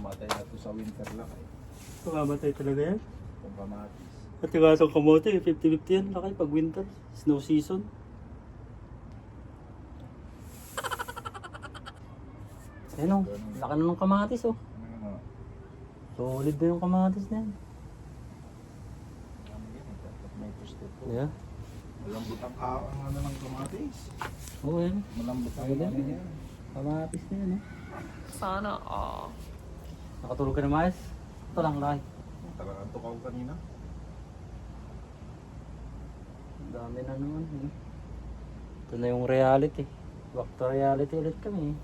Mamamatay na to sa winter lang eh. Mamamatay talaga yan. Kung kamatis. At yung atong kamote, 50-50 yan. Laki pag winter. Snow season. Ayun o, laki na ng kamatis oh. Ano, Solid na yung kamatis na yan. eh, may gusto po. Yeah. Malambot ang ka- ang ano ng kamatis. Oo yan. Malambot ang ano yan. Kamatis na yan oh. Sana all. Nakatulog ka na mais? Ito lang laki. Talagang tukaw kanina. Ang dami na naman. Eh. Ito na yung reality. Back to reality ulit kami. eh.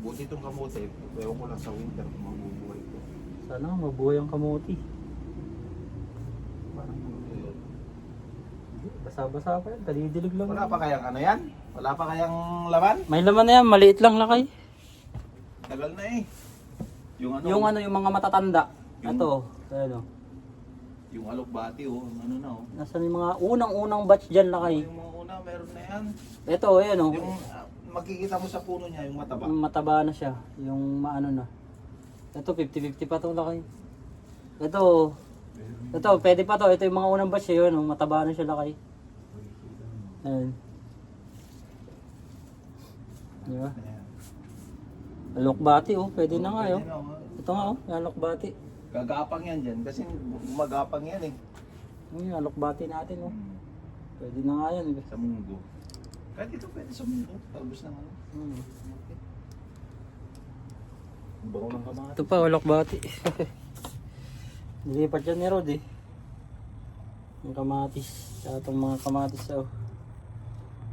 Buti itong kamote. Ewan ko lang sa winter kung mabubuhay ko. Sana mabuhay ang kamuti. Parang ano Basa-basa pa yan. Kalidilig lang. Wala pa kayang ano yan? Wala pa kayang laman? May laman na yan. Maliit lang lakay. Tagal na eh. Yung ano? Yung ano, yung mga matatanda. Yung- Ito. Ano. Yung alokbati oh. Yung ano na oh. Nasaan yung mga unang-unang batch dyan lakay. Yung mga una meron na yan. Ito, ayan o. Yung ah, makikita mo sa puno niya, yung mataba. Mataba na siya. Yung maano na. Ito, 50-50 pa to lakay. Ito. Ito, pwede pa to. Ito yung mga unang batch yun. oh. Mataba na siya lakay. Ayan. Di ba? Ayan. Alokbati oh. Pwede na nga oh. na. Ito nga oh. yung Alokbati. Gagapang yan dyan kasi gumagapang yan eh. Yung alokbati natin oh. Pwede na nga yan. eh. Sa mundo. Kahit ito pwede sa mundo. Talbos ng ano. Hmm. Bango ng kamatis. Ito pa, alokbati. Nilipat yan ni Rod eh. Yung kamatis. Sa itong mga kamatis oh.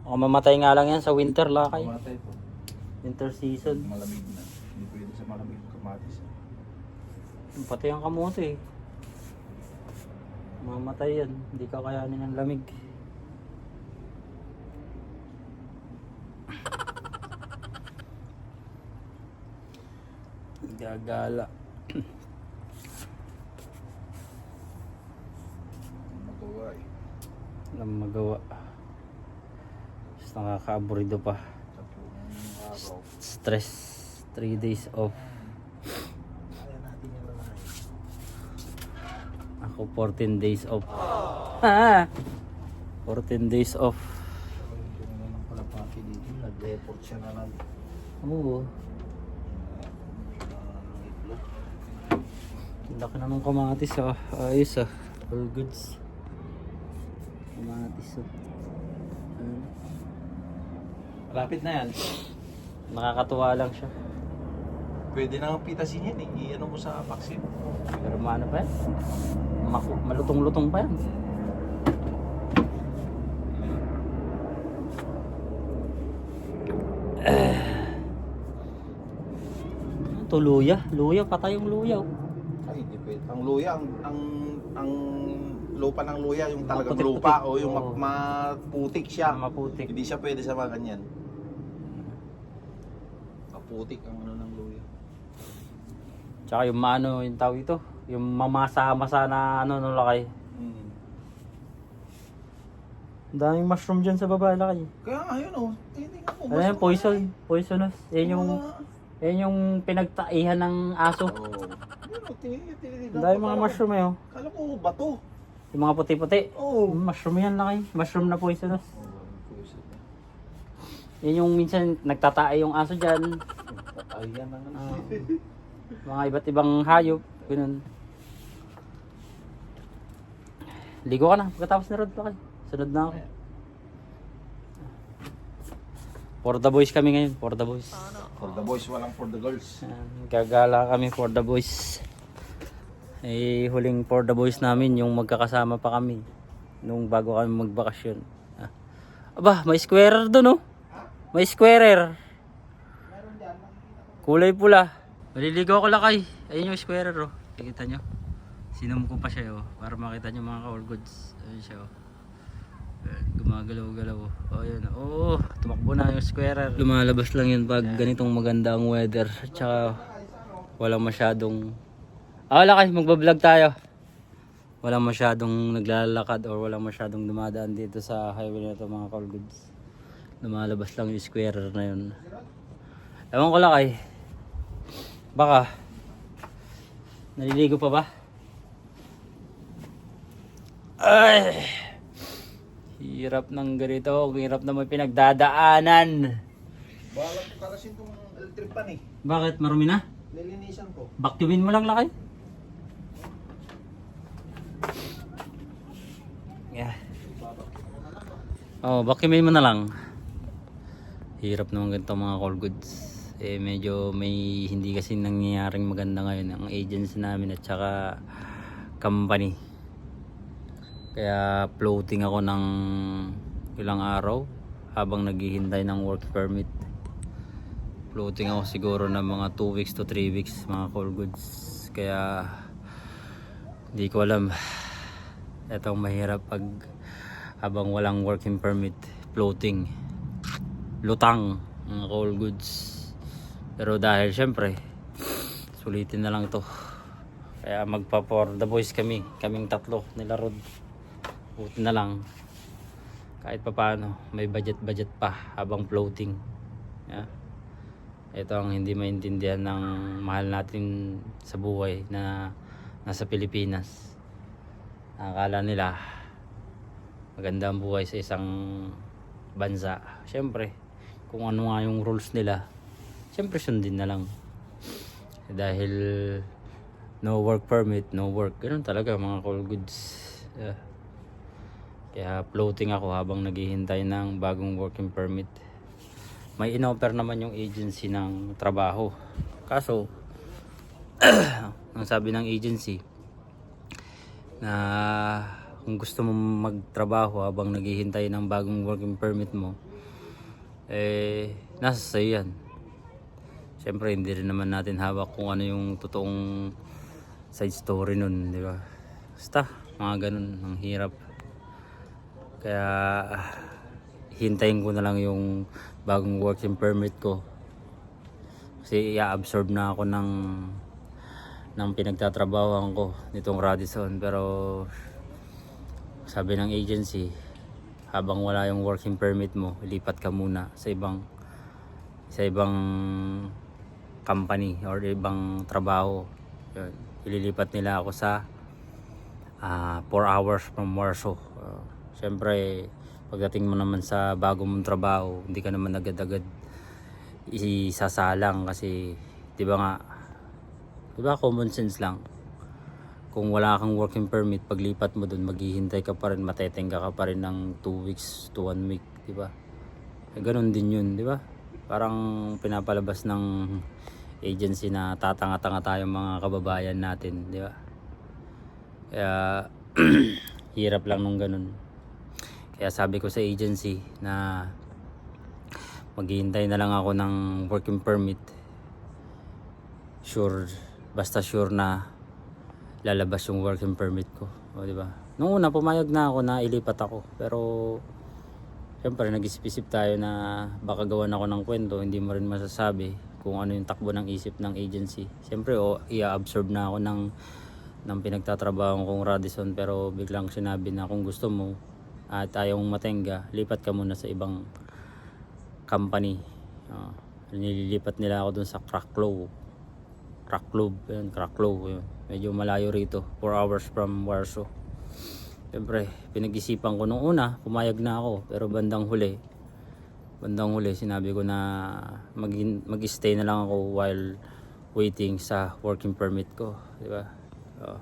Baka mamatay nga lang yan sa winter lakay. Kamatay po. Winter season. Malamig na. Hindi pwede sa malamig kamatis. Pati ang kamote eh. Mamatay yan. Hindi ka kayanin ng lamig. Gagala. Matuwa eh. Walang magawa. Just nakaka-aburido pa. Stress. 3 days off. Ako 14 days off. Ah! 14 days off. Nag-report siya na ng Oo. laki na ng kamatis ah. Ayos ah. All goods. Kamatis ah. Hmm. Malapit na yan. Nakakatuwa lang siya. Pwede na ang pitasin yan eh. I-ano mo sa vaccine. Pero maano pa yan? Maku- malutong-lutong pa yan. Eh. Ito luya. Luya. Patay yung luya. oh. Ay, hindi pwede. Ang luya, ang, ang, ang lupa ng luya, yung talagang Maputik-putik. lupa o yung Oo. ma- maputik siya. Maputik. Hindi siya pwede sa mga ganyan. Maputik ang ano ng luya. Tsaka yung maano yung tawag ito. Yung mamasa-masa na ano no lakay. Hmm. Ang daming mushroom dyan sa baba lakay. Kaya nga yun oh. Tingnan mo. Ano yan? Poison. Poisonous. Yan yung, yan yung pinagtaihan ng aso. Oo. Yun oh, tingnan, tingnan. Ang daming mga mushroom eh. Oh. Kala ko bato. Yung mga puti-puti. Oo. Mushroom yan lakay. Mushroom na poisonous. Oh. Yan yung minsan nagtatae yung aso dyan. Ay, yan ang ano. Ah, mga iba't ibang hayop. Ganun. Ligo ka na. Pagkatapos na road lakay. Sunod na ako. For the boys kami ngayon. For the boys. For the boys, walang for the girls. Ayan, gagala kami for the boys. Eh, huling for the boys namin, yung magkakasama pa kami. Nung bago kami magbakasyon. Ah. Aba, may squarer doon oh. May squarer. Kulay pula. Maliligaw ko lakay. Ayun yung squarer oh. Nakikita nyo? Sinum ko pa siya oh. Para makita nyo mga ka-all goods. Ayun siya oh. Gumagalaw-galaw oh. Oh, yun oh. Oh, tumakbo na yung squarer. Lumalabas lang yun pag ganitong maganda ang weather. At saka walang masyadong... Ah, lakay, magbablog tayo. Walang masyadong naglalakad or walang masyadong dumadaan dito sa highway na ito mga ka-all goods. Lumalabas lang yung squarer na yun. Ewan ko lakay. Baka Naliligo pa ba? Ay! Hirap ng ganito. Hirap na may pinagdadaanan. Balag ko kalasin tong electric pan eh. Bakit? Marumi na? Nilinisan ko. Vacuumin mo lang lakay. Yeah. Oh, vacuumin mo na lang. Hirap naman ganito mga call goods. Eh medyo may hindi kasi nangyayaring maganda ngayon ang agency namin at saka company. Kaya floating ako ng ilang araw habang naghihintay ng work permit. Floating ako siguro ng mga 2 weeks to 3 weeks mga call goods. Kaya hindi ko alam. Itong mahirap pag habang walang working permit, floating, lutang mga call goods. Pero dahil syempre, sulitin na lang to. Kaya magpa for the boys kami, kaming tatlo nila Rod. Buti na lang. Kahit pa paano, may budget-budget pa habang floating. Yeah ito ang hindi maintindihan ng mahal natin sa buhay na nasa Pilipinas. Akala nila maganda ang buhay sa isang bansa. Siyempre, kung ano nga yung rules nila, siyempre sundin na lang. Dahil no work permit, no work. Ganun talaga mga call goods. Yeah. Kaya floating ako habang naghihintay ng bagong working permit may inoffer naman yung agency ng trabaho. Kaso, ang sabi ng agency, na kung gusto mo magtrabaho habang naghihintay ng bagong working permit mo, eh, nasa sa'yo yan. Siyempre, hindi rin naman natin hawak kung ano yung totoong side story nun, di ba? Basta, mga ganun, ang hirap. Kaya, hintayin ko na lang yung bagong working permit ko kasi i-absorb na ako ng ng pinagtatrabahoan ko nitong Radisson pero sabi ng agency habang wala yung working permit mo ilipat ka muna sa ibang sa ibang company or ibang trabaho Yun. ililipat nila ako sa 4 hours from Warsaw uh, syempre pagdating mo naman sa bago mong trabaho, hindi ka naman agad-agad isasalang kasi 'di ba nga 'di ba common sense lang. Kung wala kang working permit, paglipat mo doon, maghihintay ka pa rin, matetengga ka pa rin ng 2 weeks to 1 week, 'di ba? Eh, ganun din 'yun, 'di ba? Parang pinapalabas ng agency na tatanga-tanga tayong mga kababayan natin, 'di ba? Kaya hirap lang nung ganun. Kaya sabi ko sa agency na maghihintay na lang ako ng working permit. Sure, basta sure na lalabas yung working permit ko. O, di ba? Noong una, pumayag na ako na ilipat ako. Pero, syempre, nag-isip-isip tayo na baka gawan ako ng kwento. Hindi mo rin masasabi kung ano yung takbo ng isip ng agency. Syempre, o, i-absorb na ako ng ng pinagtatrabaho kong Radisson pero biglang sinabi na kung gusto mo at ayaw mong matenga, lipat ka muna sa ibang company. Uh, nililipat nila ako dun sa Krakow. Krakow, yun, Krakow, yun. Medyo malayo rito, 4 hours from Warsaw. Siyempre, pinag-isipan ko nung una, pumayag na ako, pero bandang huli, bandang huli, sinabi ko na mag- mag-stay na lang ako while waiting sa working permit ko, di ba? Uh,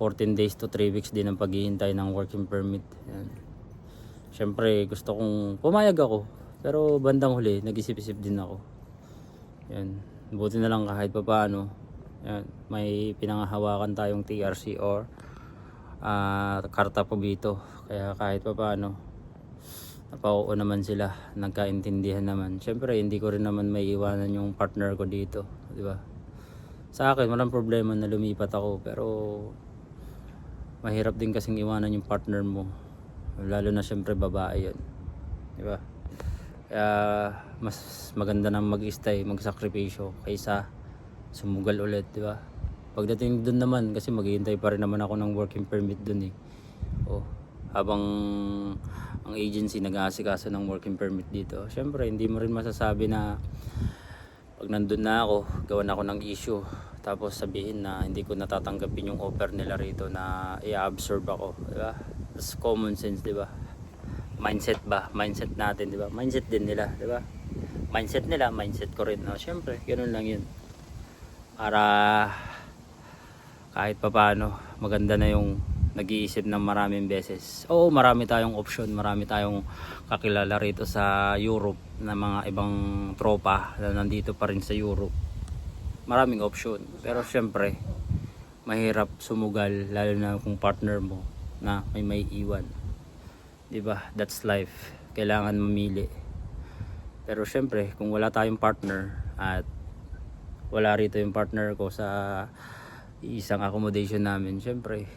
14 days to 3 weeks din ang paghihintay ng working permit. Yan. Siyempre, gusto kong pumayag ako. Pero bandang huli, nag-isip-isip din ako. Yan. Buti na lang kahit pa paano. Yan. May pinangahawakan tayong TRC or ah, karta pobito. Kaya kahit pa paano, napauo naman sila. Nagkaintindihan naman. Siyempre, hindi ko rin naman may iwanan yung partner ko dito. Di ba? Sa akin, walang problema na lumipat ako. Pero, mahirap din kasing iwanan yung partner mo lalo na syempre babae yun di ba kaya mas maganda na mag-stay magsakripisyo kaysa sumugal ulit di ba pagdating dun naman kasi maghihintay pa rin naman ako ng working permit dun eh oh habang ang agency nag-aasikaso ng working permit dito syempre hindi mo rin masasabi na pag nandun na ako, gawan ako ng issue. Tapos sabihin na hindi ko natatanggapin yung offer nila rito na i-absorb ako. Di ba? That's common sense, di ba? Mindset ba? Mindset natin, di ba? Mindset din nila, di ba? Mindset nila, mindset ko rin. No? Siyempre, ganun lang yun. Para kahit papaano, maganda na yung nag-iisip ng maraming beses. Oo, marami tayong option, marami tayong kakilala rito sa Europe na mga ibang tropa na nandito pa rin sa Europe. Maraming option. Pero syempre, mahirap sumugal lalo na kung partner mo na may may iwan. 'Di ba? That's life. Kailangan mamili. Pero syempre, kung wala tayong partner at wala rito yung partner ko sa isang accommodation namin, syempre,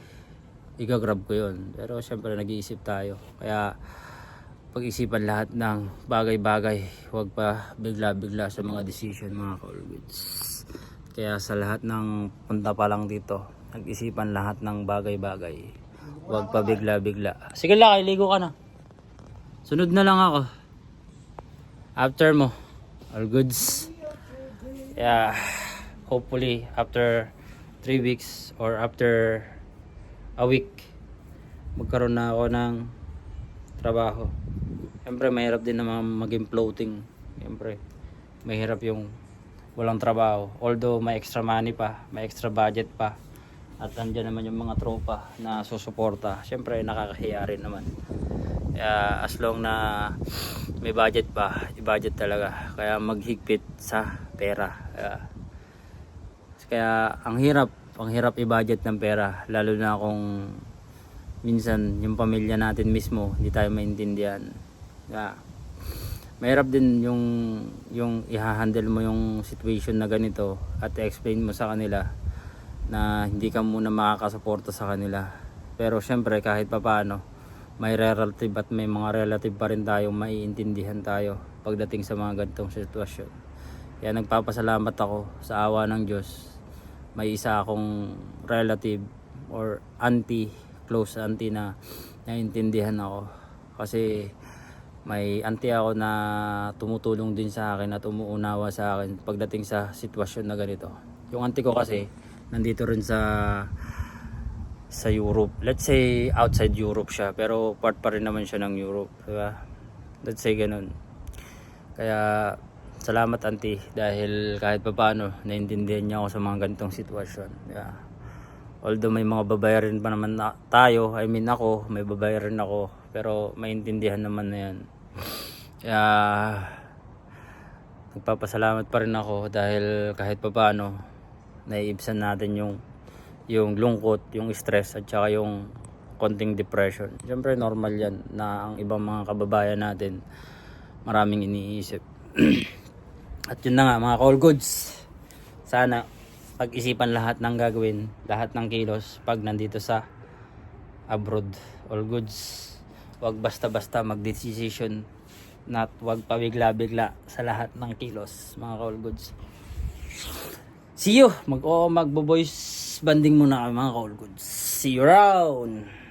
igagrab ko yun. Pero syempre, nag-iisip tayo. Kaya, pag-isipan lahat ng bagay-bagay. Huwag pa bigla-bigla sa mga decision, mga ka-Allgoods. Kaya sa lahat ng punta pa lang dito, nag-isipan lahat ng bagay-bagay. Huwag pa bigla-bigla. Sige lang, ligo ka na. Sunod na lang ako. After mo, all goods. Yeah, hopefully after 3 weeks or after a week, magkaroon na ako ng trabaho. Siyempre, mahirap din naman maging floating. Siyempre, mahirap yung walang trabaho. Although may extra money pa, may extra budget pa. At andyan naman yung mga tropa na susuporta. Siyempre, nakakahiya rin naman. Kaya as long na may budget pa, i-budget talaga. Kaya maghigpit sa pera. Kaya, kaya ang hirap, ang hirap i-budget ng pera. Lalo na kung minsan yung pamilya natin mismo, hindi tayo maintindihan. Kaya, mahirap din yung yung i-handle mo yung situation na ganito at i-explain mo sa kanila na hindi ka muna makakasuporta sa kanila. Pero syempre kahit papaano, may relative at may mga relative pa rin tayong maiintindihan tayo pagdating sa mga ganitong sitwasyon. Kaya nagpapasalamat ako sa awa ng Diyos. May isa akong relative or auntie, close auntie na naiintindihan ako. Kasi may auntie ako na tumutulong din sa akin at umuunawa sa akin pagdating sa sitwasyon na ganito. Yung auntie ko kasi nandito rin sa sa Europe. Let's say outside Europe siya pero part pa rin naman siya ng Europe, di? Let's say ganun. Kaya salamat auntie dahil kahit papaano naintindihan niya ako sa mga ganitong sitwasyon. Yeah. Although may mga babayarin pa naman na tayo, I mean ako, may babayarin ako, pero maintindihan naman na yan. Kaya nagpapasalamat pa rin ako dahil kahit papaano naiibsan natin yung yung lungkot, yung stress at saka yung konting depression. Siyempre normal yan na ang ibang mga kababayan natin maraming iniisip. at yun na nga mga call goods. Sana pag-isipan lahat ng gagawin, lahat ng kilos pag nandito sa abroad. All goods. Huwag basta-basta mag-decision not wag pabigla-bigla sa lahat ng kilos mga call goods. See you. Mag o magbo-voice banding muna mga call goods. See you around.